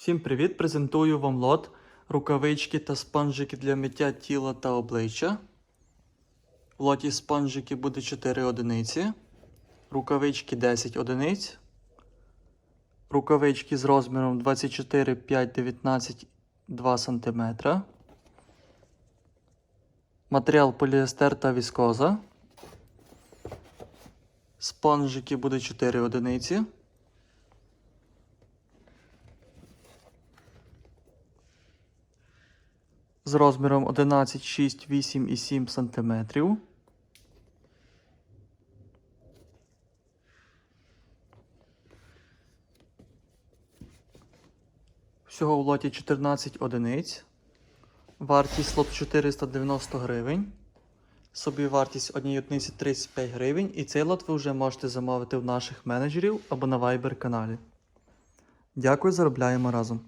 Всім привіт! Презентую вам лот рукавички та спонжики для миття тіла та обличчя. В лоті спонжики буде 4 одиниці, рукавички 10 одиниць, рукавички з розміром 24, 5, 19, 2 см. Матеріал поліестер та віскоза. Спонжики буде 4 одиниці. З розміром 11, 6, 8 і 7 см. Всього в лоті 14 одиниць. Вартість лот 490 гривень. Собі вартість однієї одиниці 35 гривень. І цей лот ви вже можете замовити в наших менеджерів або на Viber каналі. Дякую, заробляємо разом.